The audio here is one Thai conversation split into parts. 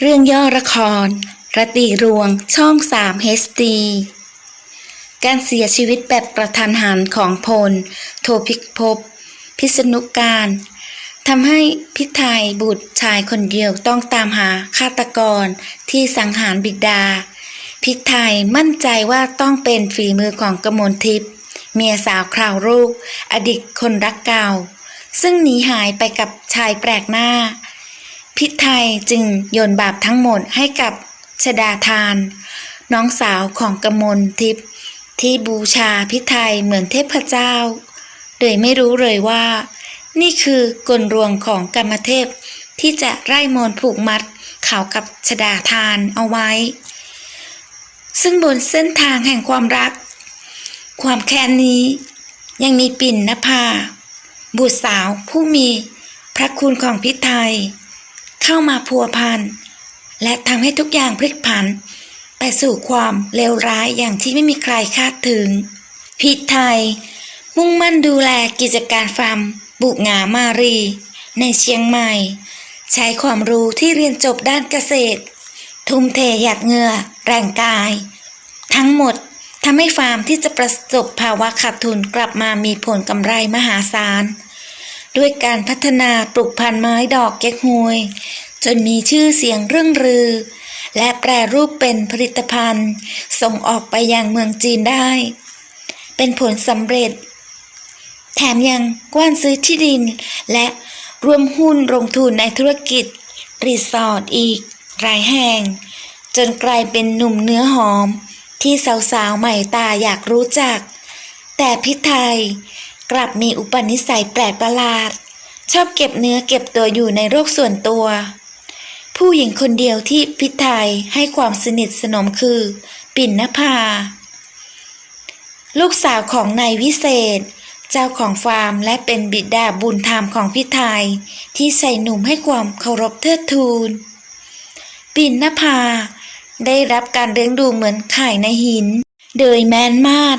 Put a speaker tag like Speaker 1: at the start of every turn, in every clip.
Speaker 1: เรื่องย่อละครรตีรวงช่อง 3 HD การเสียชีวิตแบบกระทันหันของพล โทพิภพพิษณุการทำให้พิไทยบุตรชายคนเดียวต้องตามหาฆาตกรที่สังหารบิดา พิไทยมั่นใจว่าต้องเป็นฝีมือของกมลทิพย์เมียสาวคราวลูก อดีตคนรักเก่า ซึ่งหนีหายไปกับชายแปลกหน้า พิไทยจึงโยนบาปทั้งหมดให้กับชดาทาน น้องสาวของกมลทิพย์ที่บูชาพิไทยเหมือนเทพเจ้า โดยไม่รู้เลยว่า นี่คือกลรวงของกรรมเทพที่จะไล่มนผูกมัดเขากับชดาทานเอาไว้ ซึ่งบนเส้นทางแห่งความรัก ความแค้นนี้ ยังมีปิ่นนภา บุตรสาวผู้มีพระคุณของพิไทย เข้ามาพัวพันและทำให้ทุกอย่างพลิกผัน ไปสู่ความเลวร้ายอย่างที่ไม่มีใครคาดถึง พิไทย มุ่งมั่นดูแลกิจการฟาร์มบุกงามารี ในเชียงใหม่ ใช้ความรู้ที่เรียนจบด้านเกษตร ทุ่มเทหยาดเหงื่อ แรงกาย ทั้งหมดทำให้ฟาร์มที่จะประสบภาวะขาดทุนกลับมามีผลกำไรมหาศาล ด้วยการพัฒนาปลูกพันธุ์ไม้ดอกเก๊กฮวย จนมีชื่อเสียงเรื่องรือ และแปรรูปเป็นผลิตภัณฑ์ ส่งออกไปยังเมืองจีนได้ เป็นผลสำเร็จ แถมยังกว้านซื้อที่ดิน และร่วมหุ้นลงทุนในธุรกิจ รีสอร์ทอีกหลายแห่ง จนกลายเป็นหนุ่มเนื้อหอม ที่สาวๆใหม่ตาอยากรู้จัก แต่พิไทย กลับมีอุปนิสัยแปลกประหลาด ชอบเก็บเนื้อเก็บตัวอยู่ในโลกส่วนตัว ผู้หญิงคนเดียวที่พิไทยให้ความสนิทสนมคือ ปิ่นนภา ลูกสาวของนายวิเศษ เจ้าของฟาร์มและเป็นบิดาบุญธรรมของพิไทยที่ใส่หนุ่มให้ความเคารพเทิดทูน ปิ่นนภา ได้รับการเลี้ยงดูเหมือนไข่ในหิน โดยแมนมาด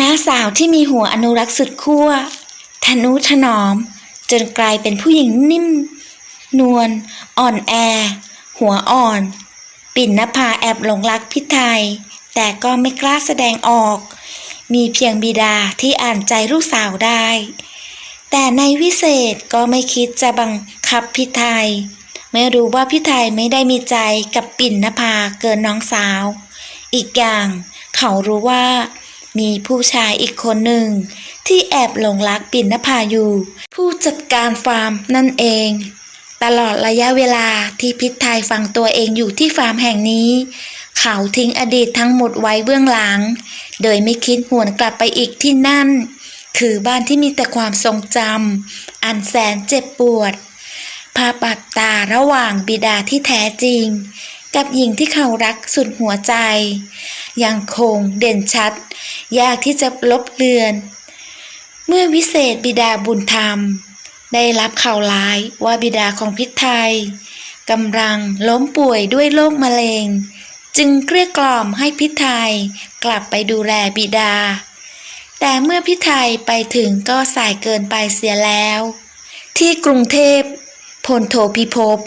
Speaker 1: น้าสาวที่มีหัวอนุรักษ์สุดขั้วทนุถนอม จนกลายเป็นผู้หญิงนิ่ม นวลอ่อนแอ หัวอ่อน ปิ่นนภาแอบหลงรักพิไทย แต่ก็ไม่กล้าแสดงออก มีเพียงบิดาที่อ่านใจลูกสาวได้ แต่ในวิเศษก็ไม่คิดจะบังคับพิไทยไม่รู้ว่าพิไทยไม่ได้มีใจกับปิ่นนภาเกินน้องสาว อีกอย่างเขารู้ว่า มีผู้ชายอีกคนหนึ่ง ที่แอบหลงรักปิ่นนภาอยู่ ผู้จัดการฟาร์มนั่นเอง ตลอดระยะเวลาที่พิษไทยฟังตัวเองอยู่ที่ฟาร์มแห่งนี้ เขาทิ้งอดีตทั้งหมดไว้เบื้องหลัง โดยไม่คิดหวนกลับไปอีกที่นั่น คือบ้านที่มีแต่ความทรงจำอันแสนเจ็บปวดภาพบาดตาระหว่างบิดาที่แท้จริง กับหญิงที่เขารักสุดหัวใจ ยังคงเด่นชัด ยากที่จะลบเลือน เมื่อวิเศษบิดาบุญธรรม ได้รับข่าวร้ายว่าบิดาของพิษไทยกำลังล้มป่วยด้วยโรคมะเร็ง จึงเกลี้ยกล่อมให้พิไทยกลับไปดูแลบิดา แต่เมื่อพิไทยไปถึงก็สายเกินไปเสียแล้ว ที่กรุงเทพพลโทพิภพ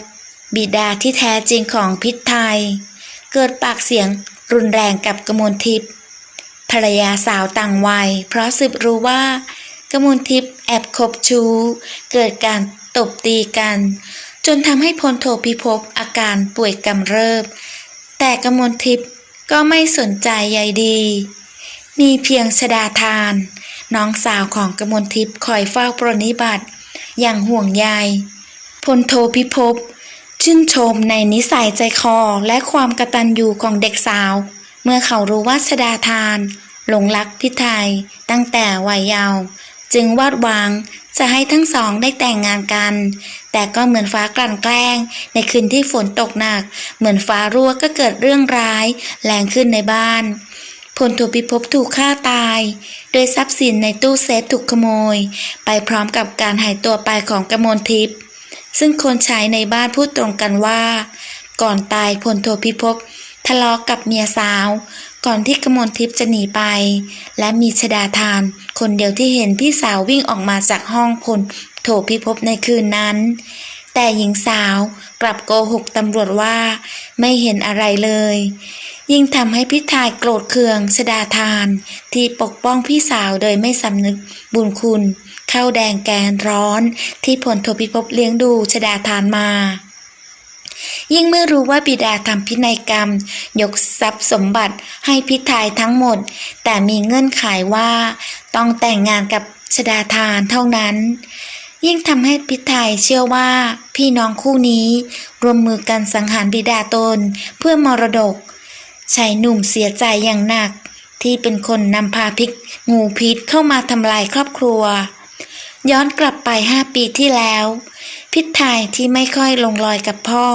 Speaker 1: บิดาที่แท้จริงของพิษไทย เกิดปากเสียงรุนแรงกับกมลทิพย์ภรรยาสาวต่างวัย เพราะสืบรู้ว่ากมลทิพย์แอบคบชู้ เกิดการตบตีกัน จนทำให้พลโทพิภพอาการป่วยกำเริบ แต่กมลทิพย์ก็ไม่สนใจใยดี มีเพียงชดาทาน น้องสาวของกมลทิพย์คอยเฝ้าปรนนิบัติ อย่างห่วงใยพลโทพิภพ ชื่นชมในนิสัยใจคอและความกระตัญญูของเด็กสาว เมื่อเขารู้ว่าชดาทาน หลงรักพิไทยตั้งแต่วัยเยาว์จึงวาดหวังจะให้ทั้งสองได้แต่งงานกัน แต่ก็เหมือนฟ้ากลั่นแกล้ง ในคืนที่ฝนตกหนัก เหมือนฟ้ารั่วก็เกิดเรื่องร้ายแรงขึ้นในบ้านพลโทพิภพถูกฆ่าตาย โดยทรัพย์สินในตู้เซฟถูกขโมย ไปพร้อมกับการหายตัวไปของกระมลทิพย์ ซึ่งคนใช้ในบ้านพูดตรงกันว่า ก่อนตายพลโทพิภพทะเลาะกับเมียสาว ก่อนที่กมลทิพย์จะหนีไป และมีชดาทาน คนเดียวที่เห็นพี่สาววิ่งออกมาจากห้องพลโทพิภพในคืนนั้น แต่หญิงสาวกลับโกหกตำรวจว่า ไม่เห็นอะไรเลย ยิ่งทำให้พิทายโกรธเคืองชดาทาน ที่ปกป้องพี่สาวโดยไม่สำนึกบุญคุณ ข้าวแดงแกงร้อน ที่ผลโทพิภพเลี้ยงดูชดาทานมา ยิ่งเมื่อรู้ว่าบิดาทำพินัยกรรม ยกทรัพย์สมบัติให้พิทายทั้งหมด แต่มีเงื่อนไขว่า ต้องแต่งงานกับชดาทานเท่านั้น ยิ่งทำให้พิทายเชื่อว่า พี่น้องคู่นี้รวมมือกันสังหารบิดาตนเพื่อมรดกชายหนุ่มเสียใจอย่างหนักที่เป็นคนนำพาพิกงูพิษเข้ามาทำลายครอบครัว ย้อนกลับไปห้าปีที่แล้ว พิทายที่ไม่ค่อยลงรอยกับพ่อ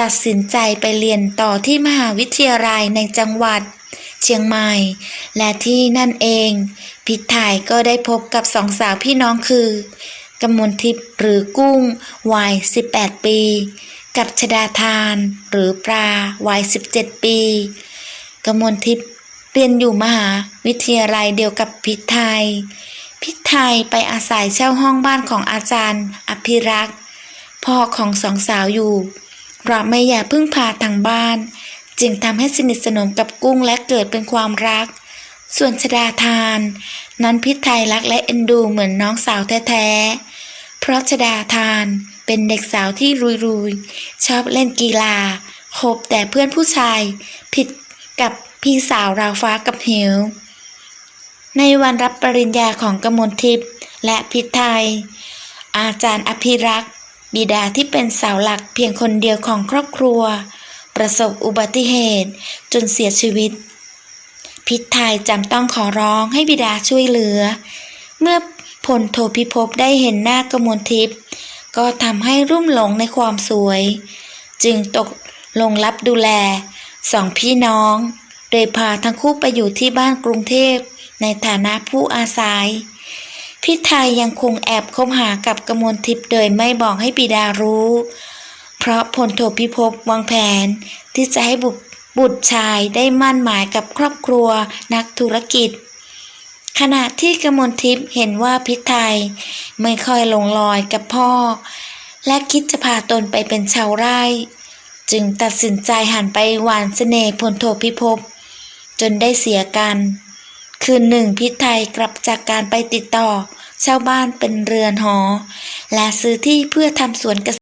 Speaker 1: ตัดสินใจไปเรียนต่อที่มหาวิทยาลัยในจังหวัด เชียงใหม่ และที่นั่นเอง พิทายก็ได้พบกับสองสาวพี่น้องคือกมลทิพย์หรือกุ้งวัย 18 ปี กับชดาทานหรือปลาวัย 17 ปีกมลทิพย์เรียนอยู่มหาวิทยาลัยเดียวกับพิทไทย พิทไทยไปอาศัยเช่าห้องบ้านของอาจารย์ อภิรักษ์พ่อของสองสาวอยู่เพราะไม่อยากพึ่งพาทางบ้าน จึงทำให้สนิทสนมกับกุ้งและเกิดเป็นความรัก ส่วนชดาทาน นั้นพิทไทยรักและเอ็นดูเหมือนน้องสาวแท้ๆ เพราะชดาทานเป็นเด็กสาวที่รุยๆ ชอบเล่นกีฬาคบแต่เพื่อนผู้ชาย ผิดกับพี่สาวราวฟ้ากับเหว ในวันรับปริญญาของกมลทิพย์และพิทไทยอาจารย์อภิรักษ์ บิดาที่เป็นเสาหลักเพียงคนเดียวของครอบครัว ประสบอุบัติเหตุจนเสียชีวิต พิทไทยจำต้องขอร้องให้บิดาช่วยเหลือ เมื่อพลโทพิภพได้เห็นหน้ากมลทิพย์ก็ทำให้รุ่มหลงในความสวย จึงตกลงรับดูแลสองพี่น้อง โดยพาทั้งคู่ไปอยู่ที่บ้านกรุงเทพ ในฐานะผู้อาศัยพี่ไทยยังคงแอบคบหากับกมลทิพย์โดยไม่บอกให้บิดารู้ เพราะพลโทพิภพวางแผนที่จะให้บุตรบุตรชายได้มั่นหมายกับครอบครัวนักธุรกิจ ขณะที่กมลทิพย์เห็นว่าพิไทยไม่ค่อยลงรอยกับพ่อ และคิดจะพาตนไปเป็นชาวไร่ จึงตัดสินใจหันไปหวานเสน่ห์พลโทพิภพจนได้เสียกัน คืนหนึ่งพิไทยกลับจากการไปติดต่อเช่าบ้านเป็นเรือนหอ และซื้อที่เพื่อทำสวนเกษตร